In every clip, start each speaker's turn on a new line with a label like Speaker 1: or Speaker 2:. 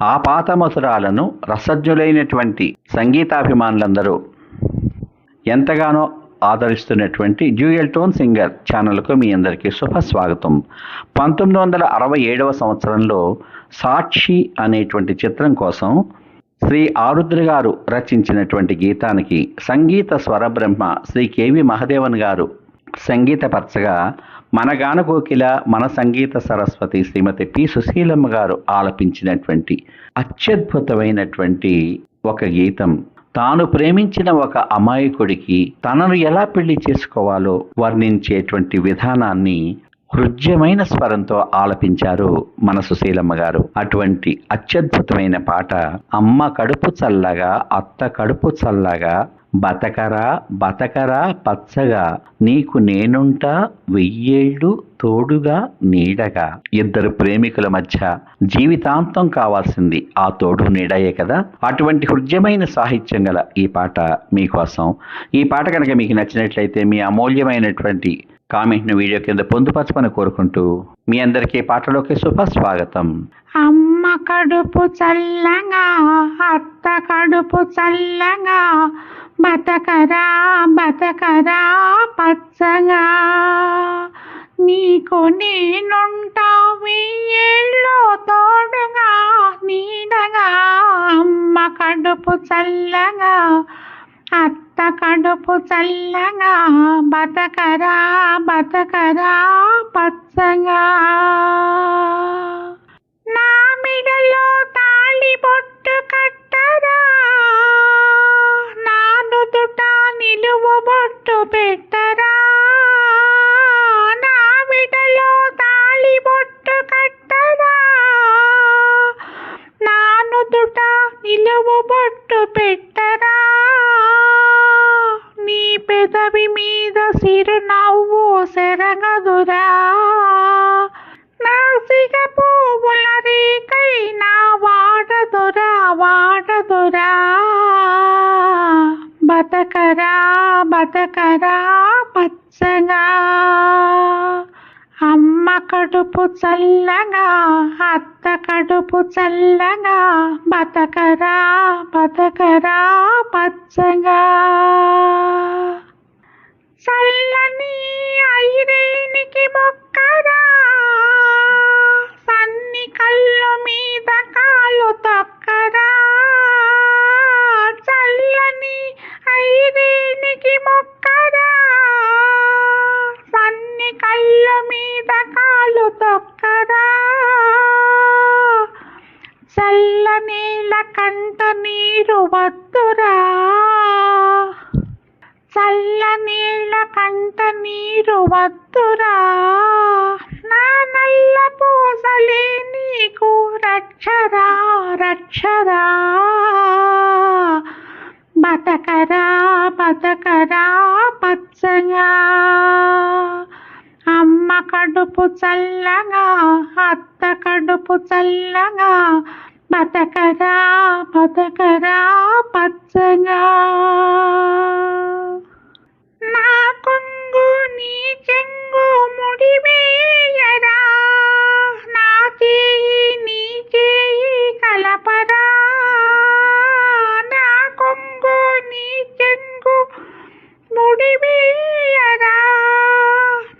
Speaker 1: ఆ ఆపాతమధురాలను రసజ్ఞులైనటువంటి సంగీతాభిమానులందరూ ఎంతగానో ఆదరిస్తున్నటువంటి dual tone singer ఛానల్కు మీ అందరికీ శుభ స్వాగతం పంతొమ్మిది వందల అరవై ఏడవ సంవత్సరంలో సాక్షి అనేటువంటి చిత్రం కోసం శ్రీ ఆరుద్ర గారు రచించినటువంటి గీతానికి సంగీత స్వరబ్రహ్మ శ్రీ కేవి మహదేవన్ గారు సంగీతపరచగా మన గానగోకిల మన సంగీత సరస్వతి శ్రీమతి పి సుశీలమ్మ గారు ఆలపించినటువంటి అత్యద్భుతమైనటువంటి ఒక గీతం. తాను ప్రేమించిన ఒక అమాయకుడికి తనను ఎలా పెళ్ళి చేసుకోవాలో వర్ణించేటువంటి విధానాన్ని హృద్యమైన స్వరంతో ఆలపించారు మన సుశీలమ్మ గారు. అటువంటి అత్యద్భుతమైన పాట అమ్మ కడుపు చల్లగా అత్త కడుపు చల్లగా బతకరా బతకరా పచ్చగా నీకు నేనుంటా వెయ్యేళ్ళు తోడుగా నీడగా. ఇద్దరు ప్రేమికుల మధ్య జీవితాంతం కావాల్సింది ఆ తోడు నీడయే కదా. అటువంటి హృద్యమైన సాహిత్యం గల ఈ పాట మీకోసం ఈ పాట కనుక మీకు నచ్చినట్లయితే మీ అమూల్యమైనటువంటి కామెంట్ను వీడియో కింద పొందుపరచమని కోరుకుంటూ మీ అందరికీ పాటలోకి శుభ స్వాగతం
Speaker 2: అమ్మ కడుపు చల్లగా అత్త కడుపు చల్లగా బతకరా బతకరా పచ్చగా. నీకు నేనుంటా వెయ్యేళ్ళు తోడుగా నీడగా. అమ్మ కడుపు చల్లగా అత్త కడుపు చల్లగా. బతకరా బతకరా పచ్చగా. పెట్టరా? నీ పెదవి మీద సిరునవ్వు సెరగదురా? నాసిక పువ్వుల రీకైనా వాడదురా వాడదురా? బతకరా బతకరా పచ్చగా? అమ్మ కడుపు చల్లగా అత్త కడుపు చల్లగా బతకరా బతకరా పచ్చగా. చల్లని ఐరేనికి మొక్కరా సన్ని కళ్ళు మీద కాలు తప్ప నీల కంట నీరు వద్దురా. చల్ల నీళ్ళ కంట నీరు వద్దురా. నా నల్ల పూసలే నీకు రక్షరా రక్షరా. బతకరా బతకరా పచ్చగా. అమ్మ కడుపు చల్లగా అత్త కడుపు చల్లగా. బతకరా బతకరా పచ్చగా. నా కొంగు నీ చెంగు ముడివేయరా నా చేయి నీ చేయి కలపరా. నా కొంగు నీ చెంగు ముడివేయరా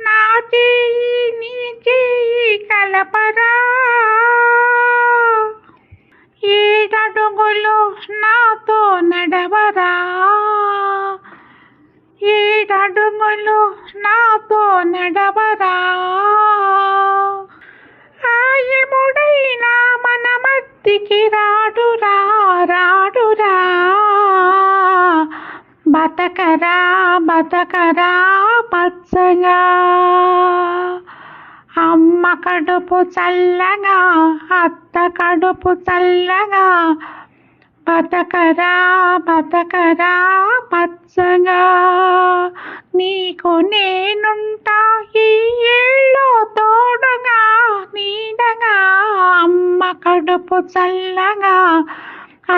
Speaker 2: నా చేయి నీ చేయి కలపరా. ఏడడుగులు నాతో నడవరా? ఏడడుగులు నాతో నడవరా? ఆయముడైనా మన మత్తికి రాడురా రాడురా. బతకరా బతకరా పచ్చగా. అమ్మ కడుపు చల్లగా అత్త కడుపు చల్లగా. బతకరా బతకరా పచ్చగా. నీకు నేనుంటా ఈ ఏళ్ళు తోడుగా నీడగా. అమ్మ కడుపు చల్లగా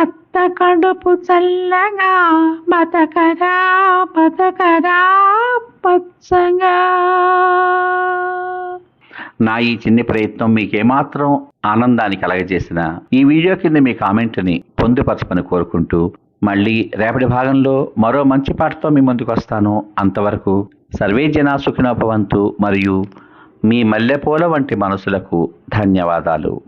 Speaker 2: అత్త కడుపు చల్లగా. బతకరా బతకరా పచ్చగా.
Speaker 1: నా ఈ చిన్ని ప్రయత్నం మీకేమాత్రం ఆనందాన్ని కలగజేసిన ఈ వీడియో కింద మీ కామెంట్ని పొందుపరచమని కోరుకుంటూ మళ్ళీ రేపటి భాగంలో మరో మంచి పాటతో మీ ముందుకు వస్తాను. అంతవరకు సర్వే జనా సుఖినోపవంతు మరియు మీ మల్లెపూల వంటి మనసులకు ధన్యవాదాలు.